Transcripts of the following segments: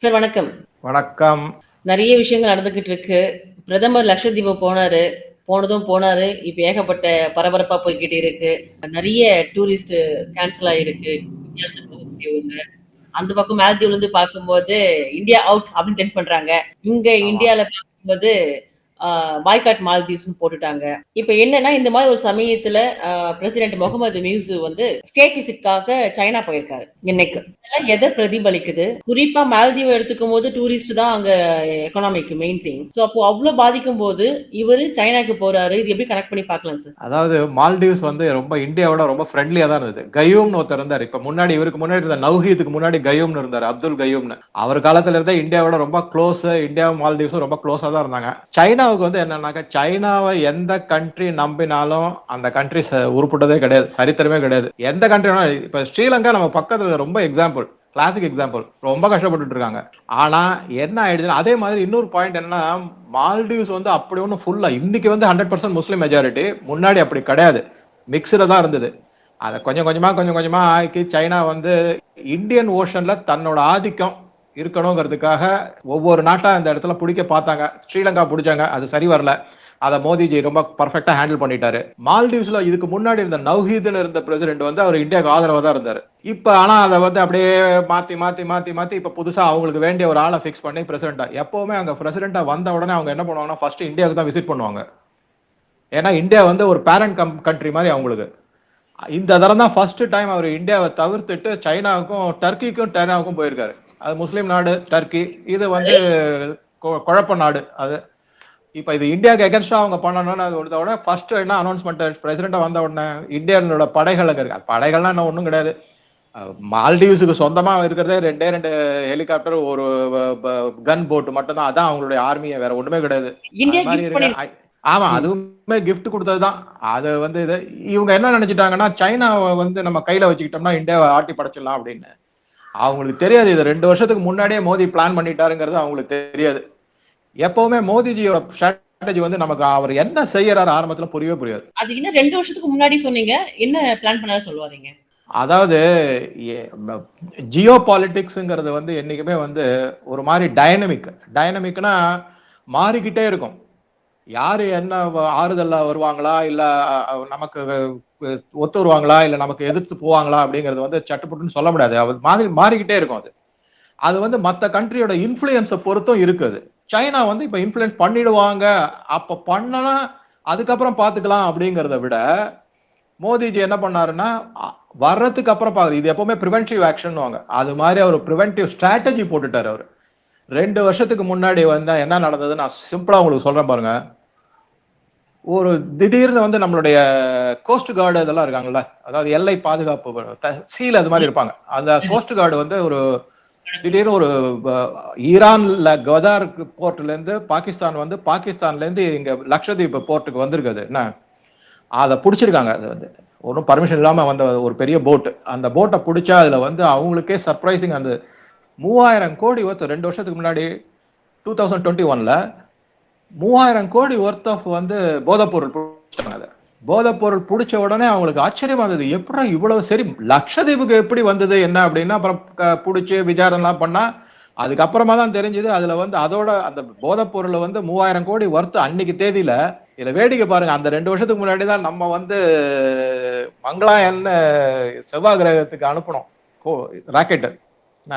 Sir வணக்கம். வணக்கம். நெறைய விஷயங்கள் நடந்துகிட்டு இருக்கு. பிரதமர் லட்சத்தீவு போனாரு. போனதும் போனாரு. இப்ப ஏகப்பட்ட பரபரப்பா போய்க்கிட்டு இருக்கு. நெறைய டூரிஸ்ட் கேன்சல் ஆயிருக்கு. இந்தியாலருந்து போகக்கூடியவங்க. அந்த பக்கம் மாலத்தீவ்லருந்து பார்க்கும்போது, இந்தியா அவுட் அப்படின்னு டெம்ப்ட் பண்றாங்க. இங்க. இந்தியால பார்க்கும்போது, பாய்காட் மால்தீவ்ஸ்னு போட்டுட்டாங்க. இப்ப என்னன்னா, இந்த மாதிரி ஒரு சமயத்துல பிரசிடென்ட் முகமது மியூசு வந்து ஸ்டேட் விசிட்காக சைனா போயிருக்காரு. இன்னைக்கு. இதெல்லாம் எதை பிரதிபலிக்குது? குறிப்பா எடுத்துக்கும் போது டூரிஸ்ட் தான் அங்க எக்கனாமிக்கு மெயின் திங். சோ அப்போ அவ்வளோ பாதிக்கும் போது இவரு சைனாக்கு போறாரு. இது எப்படி கனெக்ட் பண்ணி பார்க்கலாம் சார்? அதாவது மால்டீவ்ஸ் வந்து ரொம்ப இந்தியாவோட ரொம்ப ஃப்ரெண்ட்லியா தான் இருந்தது. கயூம்னு ஒருத்தர் இருந்தார் இப்ப முன்னாடி இவருக்கு முன்னாடி இருந்த நவ்ஹீதுக்கு முன்னாடி கயூம்னு இருந்தார் அப்துல் கயூம்னு. அவர் காலத்துல இருந்தே இந்தியாவோட ரொம்ப க்ளோஸ். இந்தியாவும் மால்தீவ்ஸும் ரொம்ப க்ளோஸா தான் இருந்தாங்க. சைனா சைனாவுக்கு வந்து என்னன்னாக்கா, சைனாவை எந்த கண்ட்ரி நம்பினாலும் அந்த கண்ட்ரி உருப்பிட்டதே கிடையாது. சரித்திரமே கிடையாது. எந்த கண்ட்ரி இப்ப ஸ்ரீலங்கா நம்ம பக்கத்துல ரொம்ப எக்ஸாம்பிள். Classic example. ரொம்ப கஷ்டப்பட்டுட்டு இருக்காங்க. ஆனா என்ன ஆயிடுச்சுன்னா, அதே மாதிரி இன்னொரு பாயிண்ட் என்னன்னா, மால்டீவ்ஸ் வந்து அப்படி ஒன்றும் ஃபுல்லா இன்னைக்கு வந்து ஹண்ட்ரட் பர்சன்ட் முஸ்லீம் மெஜாரிட்டி. முன்னாடி அப்படி கிடையாது. மிக்ஸ்டுல தான் இருந்தது. அதை கொஞ்சம் கொஞ்சமா, கொஞ்சம் கொஞ்சமா ஆக்கி சைனா வந்து இந்தியன் ஓஷன்ல தன்னோட ஆதிக்கம் இருக்கணுங்கிறதுக்காக ஒவ்வொரு நாட்டா இந்த இடத்துல பிடிக்க பார்த்தாங்க. ஸ்ரீலங்கா பிடிச்சாங்க அது சரி வரல. அதை மோதிஜி ரொம்ப பர்ஃபெக்டா ஹேண்டில் பண்ணிட்டாரு. மால்டீவ்ஸ்ல இதுக்கு முன்னாடி இருந்த நவ்ஹீத்னு இருந்த பிரசிடென்ட் வந்து அவர் இந்தியாவுக்கு ஆதரவா தான் இருந்தாரு. இப்ப ஆனா அதை வந்து அப்படியே மாத்தி, மாத்தி, மாத்தி, மாத்தி இப்ப புதுசா அவங்களுக்கு வேண்டிய ஒரு ஆளை ஃபிக்ஸ் பண்ணி பிரசிடென்ட்டா எப்பவுமே அங்க பிரசிடென்ட்டா வந்த உடனே அவங்க என்ன பண்ணுவாங்கன்னா, ஃபர்ஸ்ட் இந்தியாவுக்கு தான் விசிட் பண்ணுவாங்க. ஏன்னா இந்தியா வந்து ஒரு பேரண்ட் கம் கண்ட்ரி மாதிரி அவங்களுக்கு. இந்த தரம் தான் ஃபர்ஸ்ட் டைம் அவர் இந்தியாவை தவிர்த்துட்டு சைனாவுக்கும், டர்க்கிக்கும் சைனாவுக்கும் போயிருக்காரு. அது முஸ்லிம் நாடு டர்க்கி. இது வந்து குழப்ப நாடு அது. இப்ப இது இந்தியாவுக்கு எகென்ஸ்டா அவங்க பண்ணணும்னு அது தடவ ஃபர்ஸ்ட் என்ன அனௌன்ஸ்மென்ட் பிரசிடென்ட்டா வந்த உடனே இந்தியனோட படைகள் இருக்கு. படைகள்லாம் என்ன ஒண்ணும் கிடையாது. மால்டீவ்ஸ்க்கு சொந்தமா இருக்கிறதே 2டே 2 ஹெலிகாப்டர், ஒரு கன் போட் மட்டும் தான். அதான் அவங்களுடைய ஆர்மியே வேற ஒண்ணுமே கிடையாது. ஆமா. அதுவுமே கிஃப்ட் குடுத்தது தான். அது வந்து இது இவங்க என்ன நெனச்சுட்டாங்கன்னா, சைனாவ வந்து நம்ம கையில வச்சுக்கிட்டோம்னா இந்தியாவ ஆட்டி படைச்சிடலாம் அப்படின்னு. அவங்களுக்கு தெரியாது. இது 2 வருஷத்துக்கு முன்னாடியே மோடி பிளான் பண்ணிட்டாருங்கிறது அவங்களுக்கு தெரியாது. எப்பவுமே மோடிஜியோட ஸ்ட்ராட்டஜி வந்து நமக்கு அவர் என்ன செய்யறாரு ஆரம்பத்துல புரியவே புரியாது. அது இன்னும் 2 வருஷத்துக்கு முன்னாடி சொன்னீங்க. என்ன பிளான் பண்ணாரு சொல்ல வர்றீங்க? அதாவது ஜியோ பாலிடிக்ஸ்ங்கிறது வந்து என்னைக்குமே வந்து ஒரு மாரி டைனமிக். டைனமிக்னா மாறிக்கிட்டே இருக்கும். யாரு என்ன வ வருவாங்களா? இல்ல நமக்கு ஒத்து வருவாங்களா? இல்ல நமக்கு எதிர்த்து போவாங்களா? அப்படிங்கிறது வந்து சட்டுப்புட்டுன்னு சொல்ல முடியாது. அது மாதிரி மாறிக்கிட்டே இருக்கும் அது. அது வந்து மற்ற கண்ட்ரியோட இன்ஃபுளுயன்ஸை பொறுத்தும் இருக்குது சைனா வந்து இப்ப இன்ஃபுளுயன்ஸ் பண்ணிடுவாங்க. அப்ப பண்ணனா அதுக்கப்புறம் பார்த்துக்கலாம் அப்படிங்கிறத விட, மோடிஜி என்ன பண்ணாருன்னா, வர்றதுக்கு அப்புறம் பாரு இது எப்பவுமே ப்ரிவென்டிவ் ஆக்ஷன்னுவாங்க. அது மாதிரி அவர் ப்ரிவென்டிவ் ஸ்ட்ராட்டஜி போட்டுட்டாரு அவர் ரெண்டு வருஷத்துக்கு முன்னாடி வந்து என்ன நடந்தது நான் சிம்பிளா உங்களுக்கு சொல்றேன் பாருங்க. ஒரு திடீர்னு வந்து நம்மளுடைய கோஸ்ட் கார்டு இதெல்லாம் இருக்காங்கல்ல. அதாவது எல்லை பாதுகாப்பு சீல் அது மாதிரி இருப்பாங்க. அந்த கோஸ்ட் கார்டு வந்து ஒரு திடீர்னு ஒரு ஈரான்ல கதார் போர்ட்லேருந்து பாகிஸ்தான் வந்து பாகிஸ்தான்லேருந்து இங்க லட்சத்தீவு போர்ட்டுக்கு வந்திருக்குது என்ன? அதை பிடிச்சிருக்காங்க அது வந்து. ஒன்றும் பர்மிஷன் இல்லாம வந்த ஒரு பெரிய போட்டு அந்த போட்டை பிடிச்சா அதுல வந்து அவங்களுக்கே சர்ப்ரைசிங் அந்த 3000 கோடி ஒருத்தர் ரெண்டு வருஷத்துக்கு முன்னாடி 2021ல 3000 கோடி ஒர்த் ஆஃப் வந்து போதைப்பொருள் பொருள் புடிச்சிட்டாங்க பிடிச்ச உடனே அவங்களுக்கு ஆச்சரியமா இருந்தது. எப்புட்றா இவ்வளவு சரி லட்சத்தீவுக்கு எப்படி வந்தது? என்ன அப்படின்னா அப்புறம் பிடிச்சி விசாரணைலாம் பண்ணா, அதுக்கப்புறமா தான் தெரிஞ்சது அதுல வந்து அதோட அந்த போதைப்பொருளை வந்து 3000 கோடி ஒர்த் அன்னைக்கு தேதியில இதுல வேடிக்கை பாருங்க. அந்த ரெண்டு வருஷத்துக்கு முன்னாடி தான் நம்ம வந்து மங்களாயன்னு செவ்வாய் கிரகத்துக்கு அனுப்பணும் ராக்கெட்டு என்ன?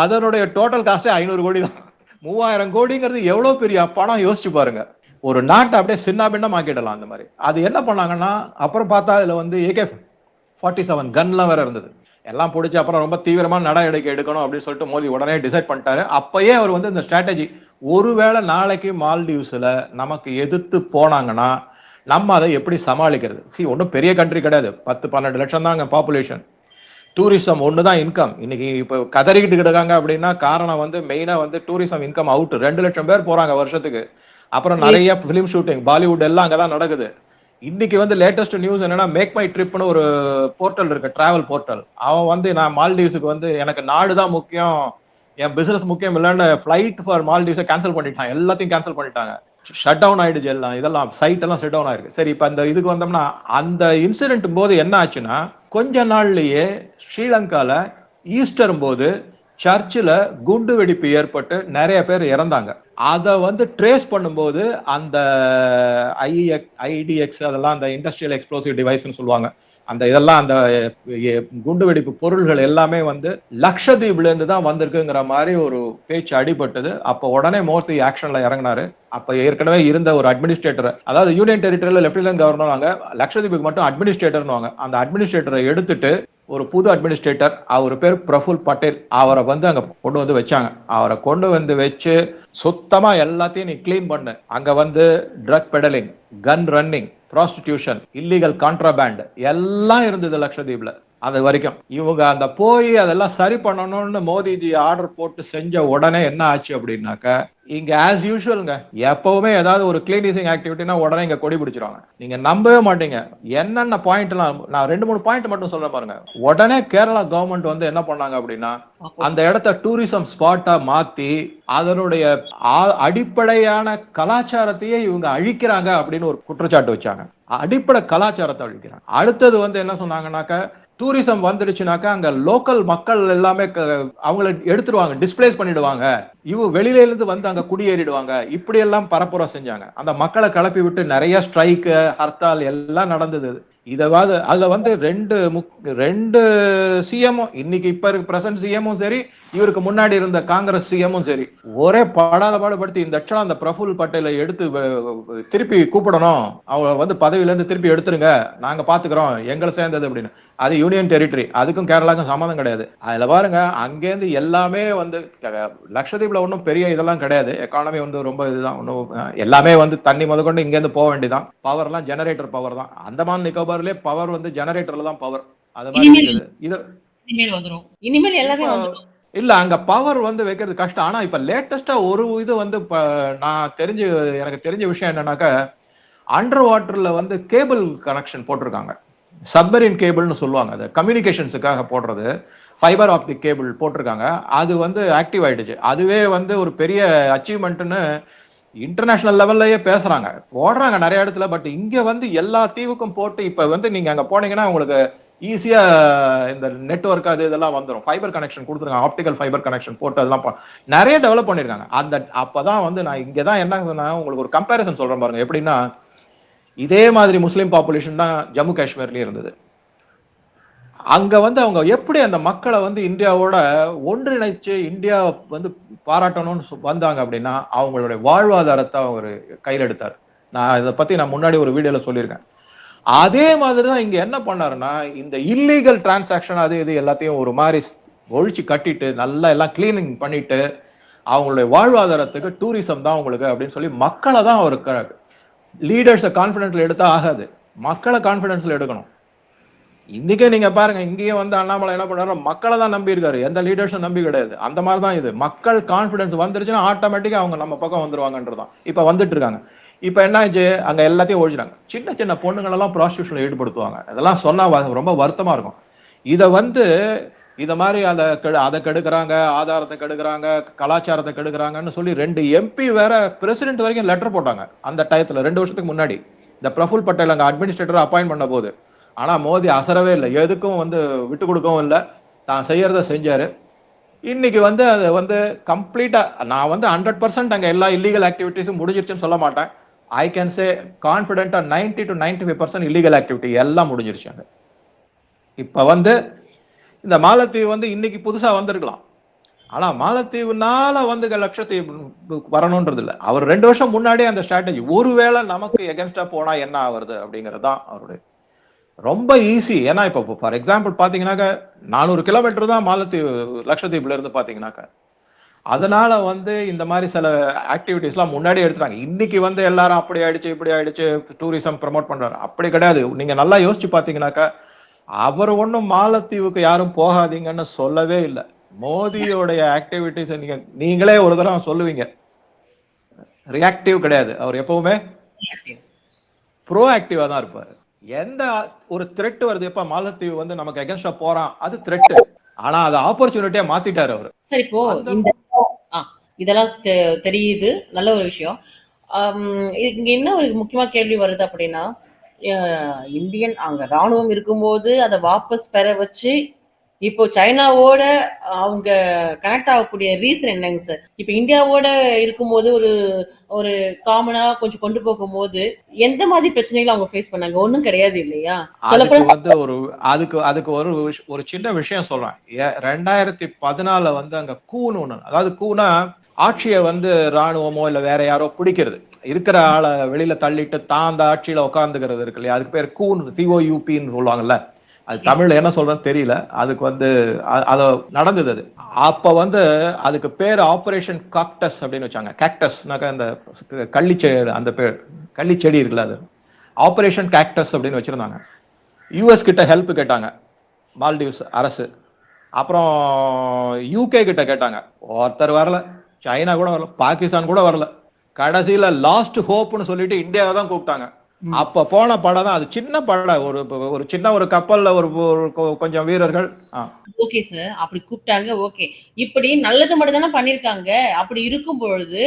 அதனுடைய டோட்டல் காஸ்டே ஐநூறு கோடி தான். 3000 கோடிங்கிறது எவ்வளவு பெரிய பணம் யோசிச்சு பாருங்க. ஒரு நாட்டை அப்படியே சின்னாபின்னம் ஆக்கிடலாம் அந்த மாதிரி அது என்ன பண்ணாங்கன்னா, அப்புறம் பார்த்தா இதுல வந்து ஏகே ஃபார்ட்டி செவன் கன்லாம் வேற இருந்தது. எல்லாம் பிடிச்சி அப்புறம் ரொம்ப தீவிரமா நடவடிக்கை எடுக்கணும் அப்படின்னு சொல்லிட்டு மோடி உடனே டிசைட் பண்ணிட்டாரு. அப்பயே அவர் வந்து இந்த ஸ்ட்ராட்டஜி ஒருவேளை நாளைக்கு மால்டீவ்ஸ்ல நமக்கு எதிர்த்து போனாங்கன்னா, நம்ம அதை எப்படி சமாளிக்கிறது? சி ஒன்றும் பெரிய கண்ட்ரி கிடையாது. 10, 12 லட்சம் தான் பாப்புலேஷன். டூரிசம் ஒண்ணு தான் இன்கம். இன்னைக்கு இப்ப கதறிக்கிட்டு கிடக்காங்க அப்படின்னா, காரணம் வந்து மெயினா வந்து டூரிசம் இன்கம் அவுட். 2 லட்சம் பேர் போறாங்க வருஷத்துக்கு. அப்புறம் நெறைய பிலிம் ஷூட்டிங் பாலிவுட் எல்லாம் அங்க தான் நடக்குது. இன்னைக்கு வந்து லேட்டஸ்ட் நியூஸ் என்னன்னா, மேக் மை ட்ரிப்னு ஒரு போர்ட்டல் இருக்கு. Travel portal. அவன் வந்து நான் மால்டீவ்ஸ்க்கு வந்து எனக்கு நாடு தான் முக்கியம். என் பிசினஸ் முக்கியம் இல்லன்னு ஃப்ளைட் ஃபார் மால்டீவ்ஸ கேன்சல் பண்ணிட்டான். எல்லாத்தையும் கேன்சல் பண்ணிட்டாங்க. ஷட் டவுன் ஆயிடுச்சு எல்லாம். இதெல்லாம் சைட் எல்லாம் ஷட் டவுன் ஆயிருக்கு. சரி இப்ப அந்த இதுக்கு வந்தோம்னா, அந்த இன்சிடென்ட் போது என்ன ஆச்சுன்னா, கொஞ்ச நாள்லயே ஸ்ரீலங்கால ஈஸ்டர் போது சர்ச்சில் குண்டு வெடிப்பு ஏற்பட்டு நிறைய பேர் இறந்தாங்க. அதை வந்து ட்ரேஸ் பண்ணும்போது அந்த ஐஎக் ஐடிஎக்ஸ் அதெல்லாம் அந்த இண்டஸ்ட்ரியல் எக்ஸ்ப்ளோசிவ் டிவைஸ்னு சொல்லுவாங்க. அந்த இதெல்லாம் அந்த குண்டு வெடிப்பு பொருள்கள் எல்லாமே வந்து லக்ஷதீப்லேருந்து தான் வந்திருக்குங்கிற மாதிரி ஒரு பேச்சு அடிபட்டது. அப்போ உடனே மோர்த்தி ஆக்ஷனில் இறங்கினாரு. அப்போ ஏற்கனவே இருந்த ஒரு அட்மினிஸ்ட்ரேட்டர் அதாவது யூனியன் டெரிட்டரியில் லெப்டினன்ட் கவர்னர் வாங்க லக்ஷதீப்புக்கு மட்டும் அட்மினிஸ்ட்ரேட்டர்னு வாங்க அந்த அட்மினிஸ்ட்ரேட்டரை எடுத்துட்டு ஒரு புது அட்மினிஸ்ட்ரேட்டர் அவர் பேர் பிரஃபுல் பட்டேல். அவரை வந்து அங்க கொண்டு வந்து வச்சாங்க. அவரை கொண்டு வந்து வச்சு சுத்தமா எல்லாத்தையும் நீ க்ளீன் பண்ணு. அங்க வந்து drug peddling gun running prostitution illegal contraband எல்லாம் இருந்தது லட்சதீப்ல அது வரைக்கும். இவங்க அந்த போய் அதெல்லாம் சரி பண்ணணும்னு மோடிஜி ஆர்டர் போட்டு செஞ்ச உடனே என்ன ஆச்சு அப்படின்னாக்க இங்க ஆஸ் யூஷுவல்ங்க எப்பவுமே ஏதாவது ஒரு கிளீனிசிங் ஆக்டிவிட்டினா உடனே இங்க கொடி பிடிச்சிருவாங்க. நீங்க நம்பவே மாட்டீங்க. என்னென்ன பாயிண்ட்லாம் நான் ரெண்டு மூணு பாயிண்ட் மட்டும் சொல்ல பாருங்க. உடனே கேரளா கவர்மெண்ட் வந்து என்ன பண்ணாங்க அப்படின்னா அந்த இடத்த டூரிசம் ஸ்பாட்டா மாத்தி அதனுடைய அடிப்படையான கலாச்சாரத்தையே இவங்க அழிக்கிறாங்க அப்படின்னு ஒரு குற்றச்சாட்டு வச்சாங்க. அடிப்படை கலாச்சாரத்தை அழிக்கிறாங்க. அடுத்தது வந்து என்ன சொன்னாங்கன்னாக்க டூரிசம் வந்துடுச்சுனாக்கா அங்க லோக்கல் மக்கள் எல்லாமே க- அவங்கள எடுத்துருவாங்க டிஸ்பிளேஸ் பண்ணிடுவாங்க. இவ வெளியில இருந்து வந்து அங்க குடியேறிடுவாங்க. இப்படி எல்லாம் பரப்புரம் செஞ்சாங்க. அந்த மக்களை கிளப்பி விட்டு நிறைய ஸ்ட்ரைக்கு ஹர்த்தால் எல்லாம் நடந்தது இதாவது அதுல வந்து ரெண்டு முக் ரெண்டு சிஎம்மும் இன்னைக்கு இப்ப இருக்க பிரசன்ட் சிஎம்மும் சரி இவருக்கு முன்னாடி இருந்த காங்கிரஸ் சிஎம்மும் சரி ஒரே படாத பாடுபடுத்தி இந்த லட்சம் அந்த பிரஃபுல் பட்டேலை எடுத்து திருப்பி கூப்பிடணும். அவங்க வந்து பதவியில இருந்து திருப்பி எடுத்துருங்க. நாங்க பாத்துக்கிறோம். எங்களை சேர்ந்தது அப்படின்னு. அது யூனியன் டெரிட்டரி அதுக்கும் கேரளாக்கும் சம்மந்தம் கிடையாது. அதுல பாருங்க அங்கேருந்து எல்லாமே வந்து லட்சத்தீப்ல ஒன்றும் பெரிய இதெல்லாம் கிடையாது. எக்கானமி வந்து ரொம்ப இதுதான். ஒன்றும் எல்லாமே வந்து தண்ணி முதற்கொண்டு இங்கேருந்து போக வேண்டியதான் பவர்லாம் ஜெனரேட்டர் பவர் தான். அந்தமான் நிக்கோபார்லயே பவர் வந்து ஜெனரேட்டர்ல தான் பவர் அது மாதிரி இது இனிமேல் எல்லாமே இல்ல அங்க பவர் வந்து வைக்கிறது கஷ்டம். ஆனா இப்ப லேட்டஸ்டா ஒரு இது வந்து நான் தெரிஞ்சு எனக்கு தெரிஞ்ச விஷயம் என்னன்னாக்கா அண்டர் வாட்டர்ல வந்து கேபிள் கனெக்ஷன் போட்டிருக்காங்க. சப்மரின் கேபிள்னு சொல்லுவாங்க அது. கம்யூனிகேஷன்ஸுக்காக போடுறது. ஃபைபர் ஆப்டிக் கேபிள் போட்டிருக்காங்க. அது வந்து ஆக்டிவ் ஆயிடுச்சு. அதுவே வந்து ஒரு பெரிய அச்சீவ்மெண்ட்டுன்னு இன்டர்நேஷனல் லெவல்லையே பேசுறாங்க. போடுறாங்க நிறைய இடத்துல பட் இங்க வந்து எல்லா தீவுக்கும் போட்டு இப்ப வந்து நீங்க அங்க போனீங்கன்னா உங்களுக்கு ஈஸியா இந்த நெட்ஒர்க் அது இதெல்லாம் வந்துடும் ஃபைபர் கனெக்ஷன் கொடுத்துருக்காங்க. ஆப்டிகல் ஃபைபர் கனெக்ஷன் போட்டு அதெல்லாம் நிறைய டெவலப் பண்ணிருக்காங்க. அந்த அப்பதான் வந்து நான் இங்கதான் என்ன உங்களுக்கு ஒரு கம்பேரிசன் சொல்றேன் பாருங்க. எப்படின்னா இதே மாதிரி முஸ்லீம் பாப்புலேஷன் தான் ஜம்மு காஷ்மீர்லயும் இருந்தது. அங்க வந்து அவங்க எப்படி அந்த மக்களை வந்து இந்தியாவோட ஒன்றிணைச்சு இந்தியா வந்து பாராட்டணும்னு சொ- வந்தாங்க அப்படின்னா அவங்களுடைய வாழ்வாதாரத்தை அவர் கையில் எடுத்தார். நான் இதை பத்தி நான் முன்னாடி ஒரு வீடியோல சொல்லியிருக்கேன். அதே மாதிரி தான் இங்க என்ன பண்ணாருன்னா இந்த இல்லீகல் டிரான்சாக்ஷன் அது இது எல்லாத்தையும் ஒரு மாதிரி ஒழிச்சு கட்டிட்டு நல்லா எல்லாம் கிளீனிங் பண்ணிட்டு அவங்களுடைய வாழ்வாதாரத்துக்கு டூரிசம் தான் அவங்களுக்கு அப்படின்னு சொல்லி மக்களை தான் அவர் லீடர்ஸை கான்ஃபிடென்ட்ல எடுத்தா ஆகாது. மக்களை கான்ஃபிடென்ஸ்ல எடுக்கணும். இன்னைக்கே நீங்க பாருங்க இங்கேயே வந்து அண்ணாமலை என்ன பண்றாரு மக்களை தான் நம்பி இருக்காரு. எந்த லீடர்ஸும் நம்பி கிடையாது. அந்த மாதிரி தான் இது. மக்கள் கான்ஃபிடன்ஸ் வந்துருச்சுன்னா ஆட்டோமேட்டிக்கா அவங்க நம்ம பக்கம் வந்துருவாங்கன்றதான் இப்ப வந்துட்டு இருக்காங்க. இப்ப என்ன ஆச்சு அங்க எல்லாத்தையும் ஒழிச்சிட்டாங்க. சின்ன சின்ன பொண்ணுங்களெல்லாம் ப்ராஸ்டியூஷன்ல ஈடுபடுத்துவாங்க. அதெல்லாம் சொன்னா ரொம்ப வருத்தமா இருக்கும். இதை வந்து இந்த மாதிரி அதை கெடு- அதை கெடுக்கிறாங்க ஆதாரத்தை கெடுக்கிறாங்க கலாச்சாரத்தை கெடுக்கிறாங்கன்னு சொல்லி ரெண்டு எம்பி வேற பிரசிடென்ட் வரைக்கும் லெட்டர் போட்டாங்க. அந்த டயத்தில் ரெண்டு வருஷத்துக்கு முன்னாடி. இந்த பிரஃபுல் பட்டேல் அங்கே அட்மினிஸ்ட்ரேட்டர் அப்பாயின்ட் பண்ண போது ஆனால் மோதி அசரவே இல்லை. எதுக்கும் வந்து விட்டு கொடுக்கவும் இல்லை. தான் செய்யறத செஞ்சாரு. இன்னைக்கு வந்து அது வந்து கம்ப்ளீட்டா நான் வந்து ஹண்ட்ரட் பர்சன்ட் அங்கே எல்லா இல்லீகல் ஆக்டிவிட்டிஸும் முடிஞ்சிருச்சுன்னு சொல்ல மாட்டேன். ஐ கேன் சே கான்ஃபிடென்ட்டாக ninety to ninety five percent illegal activity எல்லாம் முடிஞ்சிருச்சு அங்கே. இப்போ வந்து இந்த மாலத்தீவு வந்து இன்னைக்கு புதுசா வந்திருக்கலாம். ஆனா மாலத்தீவுனால வந்து லட்சத்தீவு வரணும்ன்றது இல்லை அவர் ரெண்டு வருஷம் முன்னாடியே அந்த ஸ்ட்ராட்டஜி ஒருவேளை நமக்கு எகென்ஸ்டா போனா என்ன ஆகுறது அப்படிங்கிறது தான் அவருடைய ரொம்ப ஈஸி ஏன்னா இப்போ ஃபார் எக்ஸாம்பிள் பார்த்தீங்கன்னாக்கா நானூறு கிலோமீட்டர் தான் மாலத்தீவு லட்சத்தீவுல இருந்து பார்த்தீங்கன்னாக்க அதனால வந்து இந்த மாதிரி சில ஆக்டிவிட்டிஸ்லாம் முன்னாடி எடுத்துறாங்க இன்னைக்கு வந்து எல்லாரும் அப்படி ஆயிடுச்சு இப்படி ஆயிடுச்சு டூரிசம் ப்ரமோட் பண்றாரு. அப்படி கிடையாது. நீங்க நல்லா யோசிச்சு பார்த்தீங்கன்னாக்கா அவர் ஒண்ணும் மாலத்தீவுக்கு யாரும் போகாதீங்கன்னு சொல்லவே இல்லை. மோதியோடைய ஆக்டிவிட்டிஸ் நீங்க நீங்களே ஒரு தடவை சொல்லுவீங்க. ரியாக்டிவ் கிடையாது. அவர் எப்பவுமே ப்ரோ ஆக்டிவா தான் இருப்பாரு. எந்த ஒரு த்ரெட் வருது எப்ப மாலத்தீவு வந்து நமக்கு எகென்ஸ்டா போறான் அது த்ரெட் ஆனா அது ஆப்பர்ச்சுனிட்டியா மாத்திட்டாரு அவரு. சரி இப்போ இதெல்லாம் தெரியுது. நல்ல ஒரு விஷயம். இங்க என்ன ஒரு முக்கியமா கேள்வி வருது அப்படின்னா இந்தியன் அங்க ராணுவம் இருக்கும்போது அதை வாபஸ் பெற வச்சு இப்போ சைனாவோட அவங்க கனெக்ட் ஆகக்கூடிய ரீசன் என்னங்க சார் இப்போ இந்தியாவோட இருக்கும்போது ஒரு ஒரு காமனா கொஞ்சம் கொண்டு போகும்போது எந்த மாதிரி பிரச்சனைகளை அவங்க ஃபேஸ் பண்ணாங்க? ஒண்ணும் கிடையாது இல்லையா? வந்து ஒரு அதுக்கு அதுக்கு ஒரு ஒரு சின்ன விஷயம் சொல்றேன். ரெண்டாயிரத்தி பதினால வந்து அங்க கூன்னு ஒண்ணு அதாவது கூனா ஆட்சியை வந்து ராணுவமோ இல்ல வேற யாரோ பிடிக்கிறது. இருக்கிற ஆளை வெளியில தள்ளிட்டு தான் அந்த ஆட்சியில உட்காந்துக்கிறது இருக்கு இல்லையா? அதுக்கு பேர் கூன் சிஓயூபின்னு சொல்லுவாங்கல்ல. அது. தமிழ்ல என்ன சொல்றேன்னு தெரியல. அதுக்கு வந்து அது நடந்தது அது. அப்ப வந்து அதுக்கு பேர் ஆபரேஷன் காக்டஸ் அப்படின்னு வச்சாங்க. கேக்டஸ்னாக்கா அந்த கள்ளிச்செடி அந்த பேர் கள்ளிச்செடி இருக்குல்ல அது. ஆபரேஷன் கேக்டஸ் அப்படின்னு வச்சிருந்தாங்க. யூஎஸ் கிட்ட ஹெல்ப் கேட்டாங்க. மால்டீவ்ஸ் அரசு. அப்புறம் யூகே கிட்ட கேட்டாங்க. ஒருத்தர் வரல. சைனா கூட வரல பாகிஸ்தான் கூட வரல. கடைசியில லாஸ்ட் ஹோப்னு சொல்லிட்டு இந்தியாவை தான் கூப்பிட்டாங்க. அப்ப போன படம் தான் அது சின்ன படம். ஒரு ஒரு சின்ன ஒரு கப்பல்ல ஒரு கொஞ்சம் வீரர்கள். ஓகே சார் அப்படி கூப்பிட்டாங்க ஓகே. இப்படி நல்லது மட்டும் தானே பண்ணிருக்காங்க. அப்படி இருக்கும் பொழுது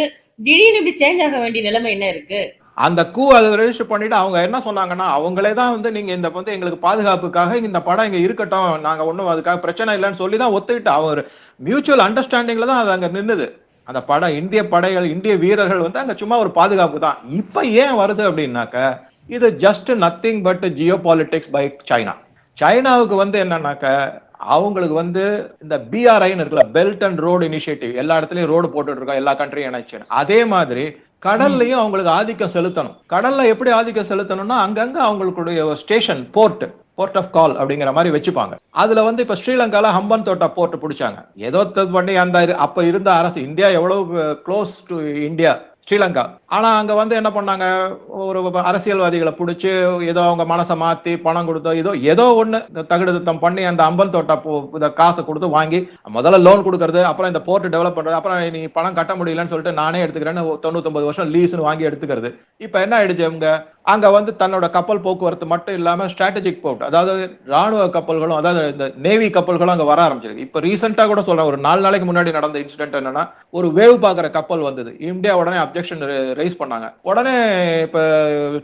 திடீர்னு இப்படி சேஞ்ச் ஆக வேண்டிய நிலைமை என்ன இருக்கு? அந்த கூ அதை ரெஜிஸ்டர் பண்ணிட்டு அவங்க என்ன சொன்னாங்கன்னா அவங்களே தான் வந்து நீங்க இந்த வந்து எங்களுக்கு பாதுகாப்புக்காக இந்த படம் இங்க இருக்கட்டும் நாங்க ஒண்ணும் அதுக்காக பிரச்சனை இல்லைன்னு சொல்லி தான் ஒத்துக்கிட்டு அவர் மியூச்சுவல் அண்டர்ஸ்டாண்டிங்ல தான் அது அங்க நின்னுது. அந்த படம் இந்திய படைகள் இந்திய வீரர்கள் வந்து அங்க சும்மா ஒரு பாதுகாப்பு தான். இப்ப ஏன் வருது அப்படின்னாக்க இது just nothing but geo politics by China சைனாவுக்கு வந்து என்னன்னாக்க அவங்களுக்கு வந்து இந்த பிஆர்ஐன்னு இருக்குல்ல பெல்ட் அண்ட் ரோடு இனிஷியேட்டிவ் எல்லா இடத்துலயும் ரோடு போட்டுட்டு இருக்கோம் எல்லா கண்ட்ரியும் இணைச்சு. அதே மாதிரி கடல்லையும் அவங்களுக்கு ஆதிக்கம் செலுத்தணும். கடல்ல எப்படி ஆதிக்கம் செலுத்தணும்னா அங்கங்க அவங்களுடைய station port port of call அப்படிங்கிற மாதிரி வச்சுப்பாங்க. அதுல வந்து இப்ப ஸ்ரீலங்கால ஹம்பன் தோட்டா போர்ட் பிடிச்சாங்க. ஏதோ பண்ணி அந்த அப்ப இருந்த அரசு இந்தியா எவ்வளவு க்ளோஸ் டு இந்தியா ஸ்ரீலங்கா. ஆனா அங்க வந்து என்ன பண்ணாங்க? ஒரு அரசியல்வாதிகளை பிடிச்சி ஏதோ அவங்க மனசை மாத்தி பணம் கொடுத்தோ ஏதோ ஏதோ ஒண்ணு இந்த பண்ணி அந்த அம்பன் தோட்டா இதை காசை கொடுத்து வாங்கி முதல்ல லோன் கொடுக்கறது அப்புறம் இந்த போர்ட் டெவலப் பண்றது அப்புறம் நீ பணம் கட்ட முடியலன்னு சொல்லிட்டு நானே எடுத்துக்கிறேன்னு தொண்ணூத்தொன்பது வருஷம் லீஸ்னு வாங்கி எடுத்துக்கிறது. இப்ப என்ன ஆயிடுச்சு அவங்க அங்க வந்து தன்னோட கப்பல் போக்குவரத்து மட்டும் இல்லாம ஸ்ட்ராட்டஜிக் போர்ட் அதாவது ராணுவ கப்பல்களும் அதாவது இந்த நேவி கப்பல்களும் அங்க வர ஆரம்பிச்சிருக்கு. இப்ப ரீசெண்டா கூட சொல்றேன் ஒரு நாலு நாளைக்கு முன்னாடி நடந்த இன்சிடென்ட் என்னன்னா ஒரு வேவ் பாக்குற கப்பல் வந்தது. இந்தியா உடனே அப்ஜெக்ஷன் ரைஸ் பண்ணாங்க. உடனே இப்ப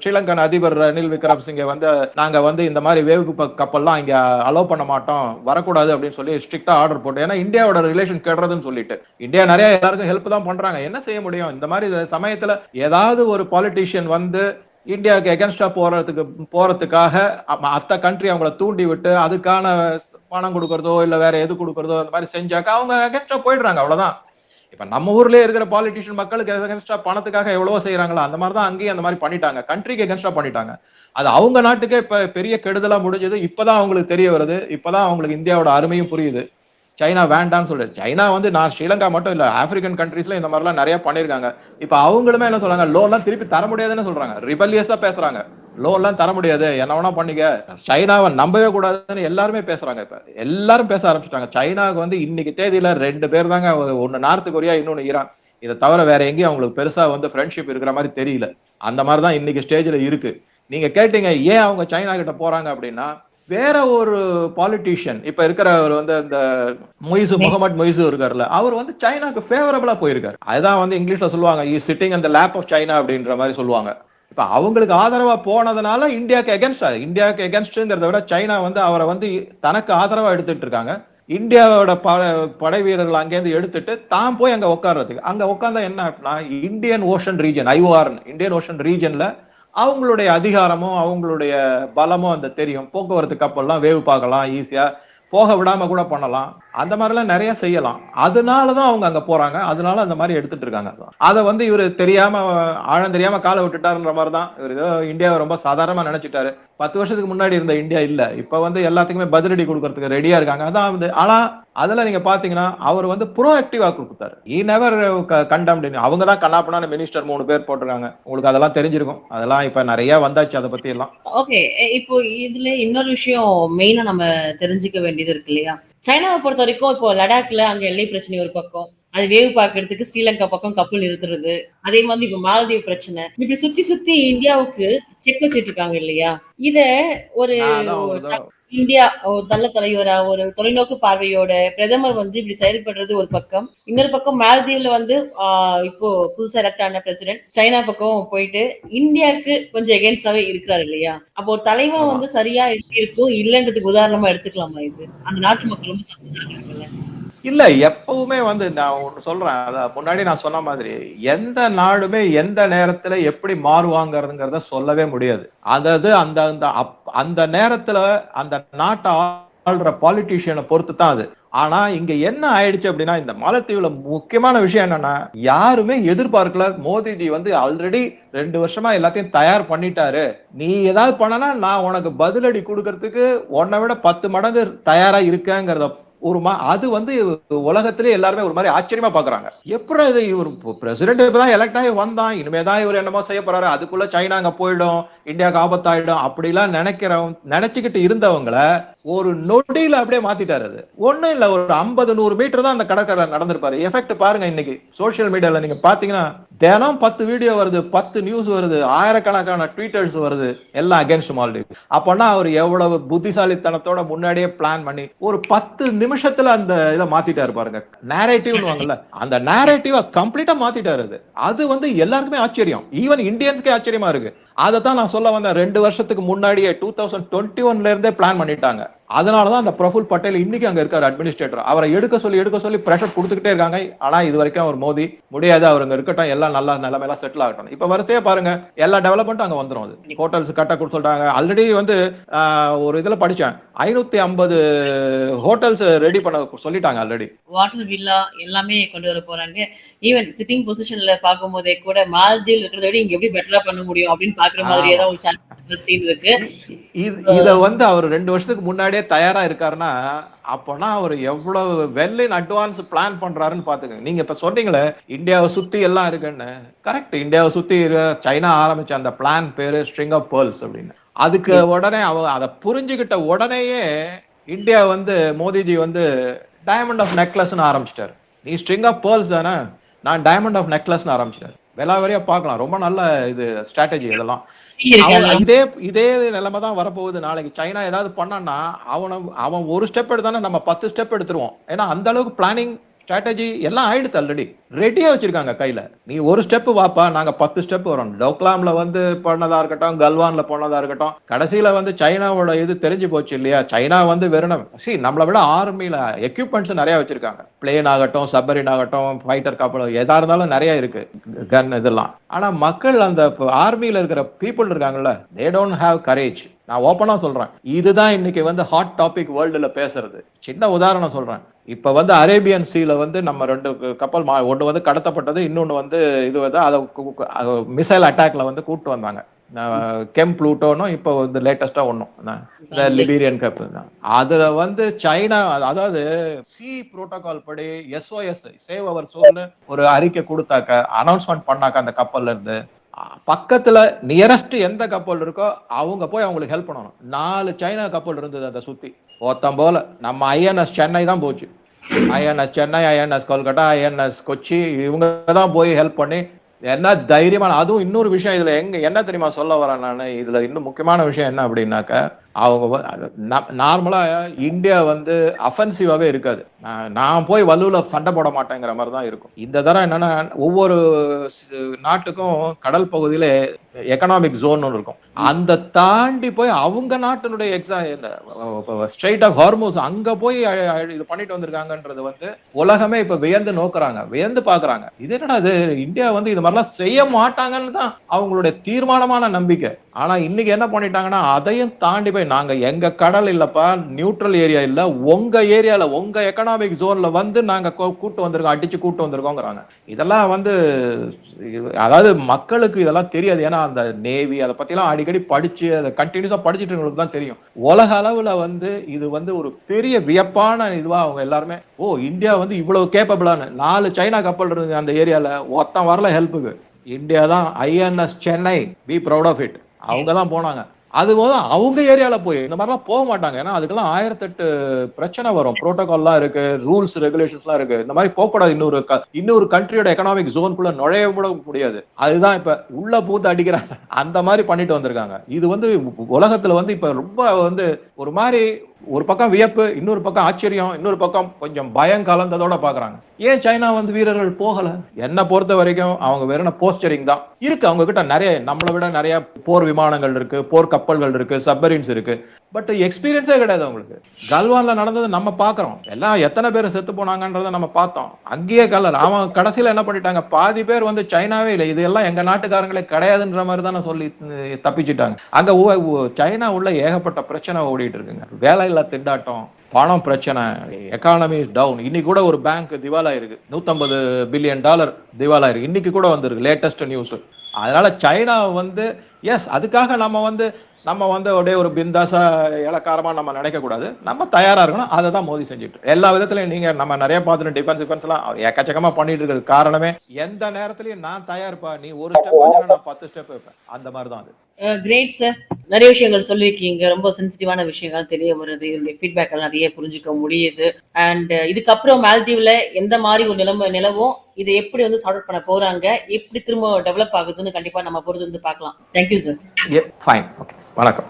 ஸ்ரீலங்கன் அதிபர் ரணில் விக்ரமசிங்கே வந்து நாங்க வந்து இந்த மாதிரி வேவ் கப்பல்லாம் இங்க அலோவ் பண்ண மாட்டோம். வரக்கூடாது அப்படின்னு சொல்லி ஸ்ட்ரிக்டா ஆர்டர் போட்டு ஏன்னா இந்தியாவோட ரிலேஷன் கெடுறதுன்னு சொல்லிட்டு. இந்தியா நிறைய எல்லாருக்கும் ஹெல்ப் தான் பண்றாங்க. என்ன செய்ய முடியும்? இந்த மாதிரி சமயத்துல ஏதாவது ஒரு பாலிட்டிஷியன் வந்து இந்தியாவுக்கு எகென்ஸ்டா போறதுக்கு போறதுக்காக அத்த கண்ட்ரி அவங்கள தூண்டி விட்டு அதுக்கான பணம் கொடுக்கறதோ இல்ல வேற எது கொடுக்கறதோ அந்த மாதிரி செஞ்சாக்கா அவங்க எகென்ஸ்டா போயிடுறாங்க. அவ்வளவுதான். இப்ப நம்ம ஊர்லயே இருக்கிற பாலிட்டிஷியன் மக்களுக்கு எகென்ஸ்டா பணத்துக்காக எவ்வளவோ செய்யறாங்களா அந்த மாதிரி தான் அங்கேயும் அந்த மாதிரி பண்ணிட்டாங்க. கண்ட்ரிக்கு எகென்ஸ்டா பண்ணிட்டாங்க. அது அவங்க நாட்டுக்கே இப்ப பெரிய கெடுதலா முடிஞ்சது. இப்பதான் அவங்களுக்கு தெரிய வருது. இப்பதான் அவங்களுக்கு இந்தியாவோட அருமையும் புரியுது. சைனா வேண்டாம்னு சொல்லுது சைனா வந்து நான் ஸ்ரீலங்கா மட்டும் இல்ல ஆப்பிரிக்கன் கண்ட்ரீஸ்ல இந்த மாதிரிலாம் நிறைய பண்ணிருக்காங்க இப்ப அவங்களுமே என்ன சொல்றாங்க? லோன்லாம் திருப்பி தர முடியாதுன்னு சொல்றாங்க. ரிபல்லியஸா பேசுறாங்க. லோன்லாம் தர முடியாது. என்ன வேணா பண்ணிக்க. சைனாவை நம்பவே கூடாதுன்னு எல்லாருமே பேசுறாங்க இப்ப. எல்லாரும் பேச ஆரம்பிச்சிட்டாங்க. சைனாவுக்கு வந்து இன்னைக்கு தேதியில ரெண்டு பேர் தாங்க. ஒன்னு நார்த் கொரியா இன்னொன்னு ஈரான். இதை தவிர வேற எங்கேயும் அவங்களுக்கு பெருசா வந்து ஃப்ரெண்ட்ஷிப் இருக்கிற மாதிரி தெரியல. அந்த மாதிரி தான் இன்னைக்கு ஸ்டேஜ்ல இருக்கு. நீங்க கேட்டீங்க ஏன் அவங்க சைனா கிட்ட போறாங்க அப்படின்னா வேற ஒரு பாலிட்டிஷியன் இப்ப இருக்கிறவர் வந்து இந்த மொய்சு முகமது மொய்சு இருக்காருல்ல அவர் வந்து சைனாக்கு ஃபேவரபிளா போயிருக்காரு. அதுதான் வந்து இங்கிலீஷ்ல சொல்லுவாங்க இ சிட்டிங் அந்த லேப் ஆஃப் சைனா அப்படின்ற மாதிரி சொல்லுவாங்க. இப்ப அவங்களுக்கு ஆதரவா போனதுனால இந்தியாவுக்கு எகென்ஸ்டா இந்தியாவுக்கு எகென்ஸ்ட்ங்கிறத விட சைனா வந்து அவரை வந்து தனக்கு ஆதரவா எடுத்துட்டு இருக்காங்க. இந்தியாவோட ப படை வீரர்கள் அங்கேருந்து எடுத்துட்டு தான் போய் அங்க உட்கார்றதுக்கு. அங்க உட்கார்ந்தா என்ன அப்படின்னா Indian Ocean region IOR Indian Ocean ரீஜன்ல அவங்களுடைய அதிகாரமும் அவங்களுடைய பலமும் அந்த தெரியும். போக்குவரத்து கப்பல்லாம் வேவு பார்க்கலாம் ஈஸியா போக விடாம கூட பண்ணலாம். அந்த மாதிரிலாம் நிறைய செய்யலாம். அதனாலதான் அவங்க அங்க போறாங்க. அதனால அந்த மாதிரி எடுத்துட்டு இருக்காங்க. அதை வந்து இவரு தெரியாம ஆழம் தெரியாம காலை விட்டுட்டாருன்ற மாதிரி தான் இவர் ஏதோ இந்தியாவை ரொம்ப சாதாரணமா நினைச்சிட்டாரு. பத்து வருஷத்துக்கு முன்னாடி இருந்த இந்தியா இல்ல. இப்ப வந்து எல்லாத்துக்குமே பதிலடி கொடுக்கறதுக்கு ரெடியா இருக்காங்க. அதான் வந்து ஆனா அதுல நீங்க பாத்தீங்கன்னா அவர் வந்து ப்ரோ ஆக்டிவா கொடுத்தாரு ஈ நெவர் கண்டம் அவங்க தான் கண்ணாப்பண்ணான மினிஸ்டர் மூணு பேர் போட்டிருக்காங்க. உங்களுக்கு அதெல்லாம் தெரிஞ்சிருக்கும். அதெல்லாம் இப்ப நிறைய வந்தாச்சு அதை பத்தி எல்லாம் ஓகே இப்போ இதுல இன்னொரு விஷயம் மெயினா நம்ம தெரிஞ்சுக்க வேண்டியது இருக்கு இல்லையா? சைனாவை பொறுத்த வரைக்கும் இப்போ லடாக்ல அங்க எல்லை பிரச்சனை ஒரு பக்கம் அது வேவு பார்க்கறதுக்கு ஸ்ரீலங்கா பக்கம் கப்பல் நிறுத்துறது அதே மாதிரி இப்ப மாலத்தீவு பிரச்சனை. இப்படி சுத்தி சுத்தி இந்தியாவுக்கு செக் வச்சிட்டு இருக்காங்க இல்லையா? இத ஒரு அதான் இந்தியா நல்ல தலைவரா ஒரு தொலைநோக்கு பார்வையோட பிரதமர் வந்து இப்படி செயல்படுறது ஒரு பக்கம். இன்னொரு பக்கம் மாலத்தீவ்ல வந்து இப்போ புதுசா எலக்ட் ஆன பிரசிடென்ட் சைனா பக்கம் போயிட்டு இந்தியாவுக்கு கொஞ்சம் எகேன்ஸ்டாவே இருக்கிறாரு இல்லையா? அப்போ ஒரு தலைவன். வந்து சரியா இருக்கும் இல்லன்றதுக்கு உதாரணமா எடுத்துக்கலாமா இது? அந்த நாட்டு மக்கள் ரொம்ப சப்போர்ட் இல்ல எப்பவுமே வந்து நான் ஒண்ணு சொல்றேன். அத முன்னாடி நான் சொன்ன மாதிரி எந்த நாடுமே எந்த நேரத்துல எப்படி மாறுவாங்கிறதுங்கிறத சொல்லவே முடியாது. அதாவது அந்த அந்த அப்- அந்த நேரத்துல அந்த நாட்டை ஆள்ற பாலிட்டிஷியனை பொறுத்து தான் அது. ஆனா இங்க என்ன ஆயிடுச்சு அப்படின்னா இந்த மாலத்தீவுல முக்கியமான விஷயம் என்னன்னா யாருமே எதிர்பார்க்கல. மோதிஜி வந்து ஆல்ரெடி ரெண்டு வருஷமா எல்லாத்தையும் தயார் பண்ணிட்டாரு. நீ ஏதாவது பண்ணனா நான் உனக்கு பதிலடி கொடுக்கறதுக்கு உன்னை விட பத்து மடங்கு தயாரா இருக்கேங்கிறத ஒரு மா அது வந்து உலகத்திலே எல்லாருமே ஒரு மாதிரி ஆச்சரியமா பாக்குறாங்க. எப்படி இது இவர் பிரசிடென்ட் இப்பதான் எலெக்ட் ஆகி வந்தான். இனிமே தான் இவர் என்னமோ செய்ய போறாரு. அதுக்குள்ள சைனா அங்க போயிடும். இந்தியாவுக்கு ஆபத்தாயிடும் அப்படிலாம் நினைக்கிறவங்க நினைச்சுக்கிட்டு இருந்தவங்கள ஒரு நொடியில அப்படியே மாத்திட்டாரு அது. ஒண்ணும் இல்ல ஒரு ஐம்பது நூறு மீட்டர் தான் அந்த கடற்கரை நடந்திருப்பாரு. எஃபெக்ட் பாருங்க இன்னைக்கு. சோசியல் மீடியால நீங்க பாத்தீங்கன்னா தினம் பத்து வீடியோ வருது பத்து நியூஸ் வருது ஆயிரக்கணக்கான ட்விட்டர்ஸ் வருது எல்லாம் அகேன்ஸ்ட் மால்டிவ் அப்பனா அவர் எவ்வளவு புத்திசாலித்தனத்தோட முன்னாடியே பிளான் பண்ணி ஒரு பத்து நிமிஷத்துல அந்த இதை மாத்திட்டாரு பாருங்க. நேரேட்டிவ்னு அந்த நேரேட்டிவ கம்ப்ளீட்டா மாத்திட்டாரு அது. அது வந்து எல்லாருக்குமே ஆச்சரியம். ஈவன் இந்தியன்ஸ்க்கே ஆச்சரியமா இருக்கு. அதை தான் நான் சொல்ல வந்தேன். ரெண்டு வருஷத்துக்கு முன்னாடியே டூ தௌசண்ட் டுவெண்ட்டி ஒன்ல இருந்தே பிளான் பண்ணிட்டாங்க. அதனாலதான் அந்த பிரபுல் பட்டேல் இன்னைக்கு அங்க இருக்காரு அட்மினிஸ்ட்ரேட்டர் அவரை எடுக்க சொல்லி எடுக்க சொல்லி பிரஷர் கொடுத்துக்கிட்டே இருக்காங்க. ஆனா இது வரைக்கும் அவர் மோதி முடியாது. அவர் அங்க இருக்கட்டும். எல்லாம் நல்லா நிலைமையெல்லாம் செட்டில் ஆகட்டும். இப்ப வரிசையா பாருங்க. எல்லா டெவலப்மெண்ட்டும் அங்க வந்துரும் அது. ஹோட்டல்ஸ் கட்ட கொடுத்து சொல்றாங்க. ஆல்ரெடி வந்து ஒரு இதுல படிச்சேன். ஐநூத்தி ஐம்பது ஹோட்டல்ஸ் ரெடி பண்ண சொல்லிட்டாங்க ஆல்ரெடி வாட்டர் வில்லா எல்லாமே கொண்டு வர போறாங்க. ஈவன் சிட்டிங் பொசிஷன்ல பார்க்கும் போதே கூட மாலத்தீவில் இருக்கிறத விட இங்க எப்படி பெட்டரா பண்ண முடியும் அப்படின்னு பாக்குற மாதிரியே தான் ஒரு சீன் இருக்கு. இது- இத வந்து அவர் ரெண்டு வருஷத்துக்கு முன்னாடியே தயாரா இருக்காருன்னா அப்போனா அவர் எவ்வளவு வெல் இன் அட்வான்ஸ் பிளான் பண்றாருன்னு பாத்துக்கங்க நீங்க இப்ப சொன்னீங்களே இந்தியாவை சுத்தி எல்லாம் இருக்குன்னு. கரெக்ட் இந்தியாவை சுத்தி சைனா ஆரம்பிச்ச அந்த பிளான் பேரு ஸ்ட்ரிங் ஆஃப் பேர்ல்ஸ் அப்படின்னு. அதுக்கு உடனே அவ அதை புரிஞ்சுகிட்ட உடனேயே இந்தியா வந்து மோடிஜி வந்து டைமண்ட் ஆஃப் நெக்லஸ்னு ஆரம்பிச்சிட்டாரு. நீ ஸ்ட்ரிங் ஆஃப் பேர்ல்ஸ் தானே? நான் டைமண்ட் ஆஃப் நெக்லஸ்னு ஆரம்பிச்சிட்டாரு. விலாவரியா பார்க்கலாம். ரொம்ப நல்ல இது ஸ்ட்ராட்டஜி இதெல்லாம். இதே இதே நிலைமை தான் வரப்போகுது நாளைக்கு. சைனா ஏதாவது பண்ணான்னா அவன அவன் ஒரு ஸ்டெப் எடுத்தானே நம்ம பத்து ஸ்டெப் எடுத்துருவோம். ஏன்னா அந்த அளவுக்கு பிளானிங் ஸ்ட்ராட்டஜி எல்லாம் ஆயிடுது ஆல்ரெடி ரெடியா வச்சிருக்காங்க கையில. நீ ஒரு ஸ்டெப் வாப்பா நாங்க பத்து ஸ்டெப் வரோம். டோக்லாம்ல வந்து பண்ணதா இருக்கட்டும் கல்வான்ல போனதாக இருக்கட்டும் கடைசியில வந்து சைனாவோட இது தெரிஞ்சு போச்சு இல்லையா? சைனா வந்து வெறும் சி நம்மளை விட ஆர்மியில் எக்யூப்மெண்ட்ஸ் நிறைய வச்சிருக்காங்க. பிளேன் ஆகட்டும் சப்மரின் ஆகட்டும் ஃபைட்டர் கப்பல் எதா இருந்தாலும் நிறைய இருக்கு. கன் இதெல்லாம். ஆனா மக்கள் அந்த ஆர்மியில இருக்கிற பீப்புள் இருக்காங்கல்ல தே டோன்ட் ஹாவ் கரேஜ் நான் ஓப்பனா சொல்றேன். இதுதான் இன்னைக்கு வந்து ஹாட் டாபிக் வேர்ல்டுல பேசுறது. சின்ன உதாரணம் சொல்றேன். இப்ப வந்து அரேபியன் சீல வந்து நம்ம ரெண்டு கப்பல் மா- ஒண்ணு வந்து கடத்தப்பட்டது இன்னொன்னு வந்து இது வந்து அதை மிசைல் அட்டாக்ல வந்து கூட்டு வந்தாங்க. கெம் ப்ளூட்டோனும் இப்போ வந்து லேட்டஸ்டா ஒன்றும் இந்த லிபீரியன் கப் அதுல வந்து சைனா அதாவது சி புரோட்டோகால் படி எஸ்ஓஎஸ் சேவ் அவர் சோல்னு ஒரு அறிக்கை கொடுத்தாக்க அனௌன்ஸ்மெண்ட் பண்ணாக்க அந்த கப்பல்ல இருந்து பக்கத்துல நியரஸ்ட் எந்த கப்பல் இருக்கோ அவங்க போய் அவங்களுக்கு ஹெல்ப் பண்ணணும். நாலு சைனா கப்பல் இருந்தது அதை சுத்தி. ஒத்தம் போல. நம்ம ஐஎன்எஸ் சென்னை தான் போச்சு. INS Chennai INS Kolkata INS Kochi இவங்க தான் போய் ஹெல்ப் பண்ணி என்ன தைரியமான அதுவும் இன்னொரு விஷயம் இதுல எங்க என்ன தெரியுமா சொல்ல வரேன் நான்? இதுல இன்னும் முக்கியமான விஷயம் என்ன அப்படின்னாக்க அவங்க நார்மலாக இந்தியா வந்து அஃபென்சிவாகவே இருக்காது. நான் போய் வலுவில் சண்டை போட மாட்டேங்கிற மாதிரி தான் இருக்கும். இந்த தடவை என்னன்னா ஒவ்வொரு நாட்டுக்கும் கடல் பகுதியில் எக்கனாமிக் ஜோன் ஒன்று இருக்கும். அந்த தாண்டி போய் அவங்க நாட்டினுடைய எக்ஸா ஸ்ட்ரைட் ஆஃப் ஹார்மோஸ் அங்கே போய் இது பண்ணிட்டு வந்திருக்காங்கன்றது வந்து உலகமே இப்போ வியந்து நோக்குறாங்க. வியந்து பார்க்குறாங்க இது என்னடா இது? இந்தியா வந்து இது மாதிரிலாம் செய்ய மாட்டாங்கன்னு தான் அவங்களுடைய தீர்மானமான நம்பிக்கை. ஆனா இன்னைக்கு என்ன பண்ணிட்டாங்கன்னா அதையும் தாண்டி போய் நாங்க எங்க கடல் இல்லப்பா நியூட்ரல் ஏரியா இல்ல உங்க ஏரியால உங்க எக்கனாமிக் ஜோன்ல வந்து நாங்க கூட்டு வந்திருக்கோம் அடிச்சு கூட்டு வந்திருக்கோங்கிறாங்க. இதெல்லாம் வந்து அதாவது மக்களுக்கு இதெல்லாம் தெரியாது. ஏன்னா அந்த நேவி அதை பத்திலாம் அடிக்கடி படிச்சு அதை கண்டினியூஸா படிச்சுட்டு இருக்கவங்களுக்கு தான் தெரியும். உலக அளவுல வந்து இது வந்து ஒரு பெரிய வியப்பான இதுவா அவங்க எல்லாருமே ஓ இந்தியா வந்து இவ்வளவு கேப்பபிளான நாலு சைனா கப்பல் இருந்தது அந்த ஏரியால ஒத்தன் வரல ஹெல்ப்புக்கு இந்தியா தான் INS Chennai be proud of it அவங்க தான் போனாங்க. அது போது அவங்க ஏரியால போய் இந்த மாதிரிலாம் போக மாட்டாங்க. ஏன்னா அதுக்கெல்லாம் ஆயிரத்தெட்டு பிரச்சனை வரும். புரோட்டோகால்லாம் இருக்கு ரூல்ஸ் ரெகுலேஷன்ஸ்லாம் இருக்கு. இந்த மாதிரி போகக்கூடாது. இன்னொரு இன்னொரு கண்ட்ரியோட எக்கனாமிக் ஜோனுக்குள்ள நுழைய கூட முடியாது. அதுதான் இப்ப உள்ள பூத்து அடிக்கிறாங்க. அந்த மாதிரி பண்ணிட்டு வந்திருக்காங்க. இது வந்து உலகத்துல வந்து இப்ப ரொம்ப வந்து ஒரு மாதிரி ஒரு பக்கம் வியப்பு இன்னொரு பக்கம் ஆச்சரியம் இன்னொரு பக்கம் கொஞ்சம் பயம் கலந்ததோட பாக்குறாங்க. ஏன் சைனா வந்து வீரர்கள் போகல? என்ன பொறுத்த வரைக்கும் அவங்க வெறும் போஸ்டரிங் தான். இருக்கு அவங்க கிட்ட நிறைய நம்மளை விட நிறைய போர் விமானங்கள் இருக்கு போர் கப்பல்கள் இருக்கு சப்மரீன்ஸ் இருக்கு. பட் எக்ஸ்பீரியன்ஸே கிடையாது அவங்களுக்கு. கல்வான்ல நடந்தது நம்ம பாக்குறோம் எல்லாம் எத்தனை பேர் செத்து போனாங்கன்றத நம்ம பார்த்தோம். அங்கேயே கலர் அவன் கடைசியில என்ன பண்ணிட்டாங்க? பாதி பேர் வந்து சைனாவே இல்லை. இது எல்லாம் எங்க நாட்டுக்காரங்களே கிடையாதுன்ற மாதிரி தானே சொல்லி தப்பிச்சிட்டாங்க. அங்க சைனா உள்ள ஏகப்பட்ட பிரச்சனை ஓடிட்டு இருக்குங்க. வேலையில்லா திண்டாட்டம் பணம் பிரச்சனை எக்கானமி டவுன் இன்னைக்கு கூட ஒரு பேங்க் திவாலா இருக்கு. நூத்தம்பது பில்லியன் டாலர் திவாலா இருக்கு. இன்னைக்கு கூட வந்திருக்கு லேட்டஸ்ட் நியூஸ் அதனால சைனா வந்து எஸ் அதுக்காக நம்ம வந்து நம்ம வந்து அப்படியே ஒரு பிந்தாசா இலக்காரமா நம்ம நினைக்க கூடாது. நம்ம தயாரா இருக்கணும். அதை தான் மோதி செஞ்சுட்டு. எல்லா விதத்துலயும் நீங்க நம்ம நிறைய பார்த்துட்டு டிஃபென்ஸ் டிஃபென்ஸ் எல்லாம் எக்கச்சக்கமா பண்ணிட்டு இருக்கிறது காரணமே எந்த நேரத்திலயும் நான் தயாரிப்பா நீ ஒரு ஸ்டெப் நான் பத்து ஸ்டெப் வைப்பேன். அந்த மாதிரி தான் அது. கிரேட் சார் நிறைய விஷயங்கள் சொல்லியிருக்கீங்க. ரொம்ப சென்சிட்டிவான விஷயங்கள் தெரிய வருது. இதனுடைய ஃபீட்பேக் எல்லாம் நிறைய புரிஞ்சுக்க முடியுது. அண்ட் இதுக்கப்புறம் மால்தீவ்ல எந்த மாதிரி ஒரு நிலைமை நிலவும் இதை எப்படி வந்து சார்ட் அவுட் பண்ண போறாங்க எப்படி திரும்ப டெவலப் ஆகுதுன்னு கண்டிப்பா நம்ம பொறுத்து வந்து பார்க்கலாம். தேங்க்யூ சார் ஃபைன் வணக்கம்.